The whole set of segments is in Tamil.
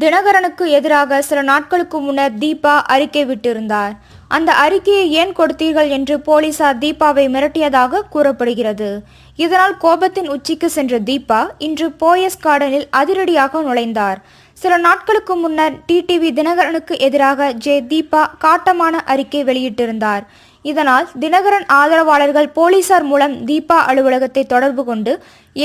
தினகரனுக்கு எதிராக சில நாட்களுக்கு முன்னர் தீபா அறிக்கை விட்டிருந்தார். அந்த அறிக்கையை ஏன் கொடுத்தீர்கள் என்று போலீசார் தீபாவை மிரட்டியதாக கூறப்படுகிறது. இதனால் கோபத்தின் உச்சிக்கு சென்ற தீபா இன்று போயஸ் கார்டனில் அதிரடியாக நுழைந்தார். சில நாட்களுக்கு முன்னர் டிடிவி தினகரனுக்கு எதிராக ஜே தீபா காட்டமான அறிக்கை வெளியிட்டிருந்தார். இதனால் தினகரன் ஆதரவாளர்கள் போலீசார் மூலம் தீபா அலுவலகத்தை தொடர்பு கொண்டு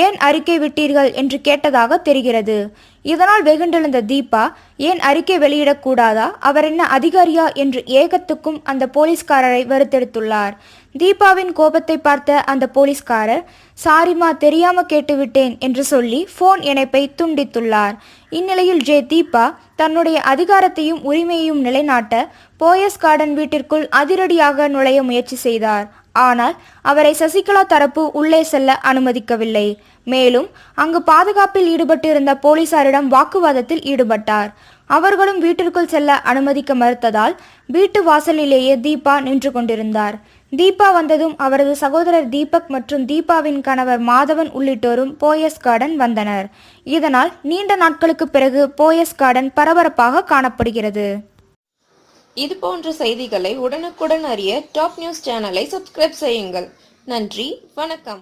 ஏன் அறிக்கை விட்டீர்கள் என்று கேட்டதாக தெரிகிறது. இதனால் வெகுண்டெழுந்த தீபா ஏன் அறிக்கை வெளியிடக்கூடாதா? அவர் என்ன அதிகாரியா? என்று ஏகத்துக்கும் அந்த போலீஸ்காரரை வருத்தெடுத்துள்ளார் தீபாவின் கோபத்தை பார்த்த அந்த போலீஸ்காரர் சாரிமா தெரியாம கேட்டுவிட்டேன் என்று சொல்லி போன் இணைப்பை துண்டித்துள்ளார். இந்நிலையில் ஜே தீபா தன்னுடைய அதிகாரத்தையும் உரிமையையும் நிலைநாட்ட போயஸ் கார்டன் வீட்டிற்குள் அதிரடியாக நுழைய முயற்சி செய்தார். ஆனால் அவரை சசிகலா தரப்பு உள்ளே செல்ல அனுமதிக்கவில்லை. மேலும் அங்கு பாதுகாப்பில் ஈடுபட்டிருந்த போலீசாரிடம் வாக்குவாதத்தில் ஈடுபட்டார். அவர்களும் வீட்டிற்குள் செல்ல அனுமதிக்க மறுத்ததால் வீட்டு வாசலிலேயே தீபா நின்று கொண்டிருந்தார். தீபா வந்ததும் அவரது சகோதரர் தீபக் மற்றும் தீபாவின் கணவர் மாதவன் உள்ளிட்டோரும் போயஸ் கார்டன் வந்தனர். இதனால் நீண்ட நாட்களுக்கு பிறகு போயஸ் கார்டன் பரபரப்பாக காணப்படுகிறது. இது போன்ற செய்திகளை உடனுக்குடன் அறிய டாப் நியூஸ் சேனலை சப்ஸ்கிரைப் செய்யுங்கள். நன்றி வணக்கம்.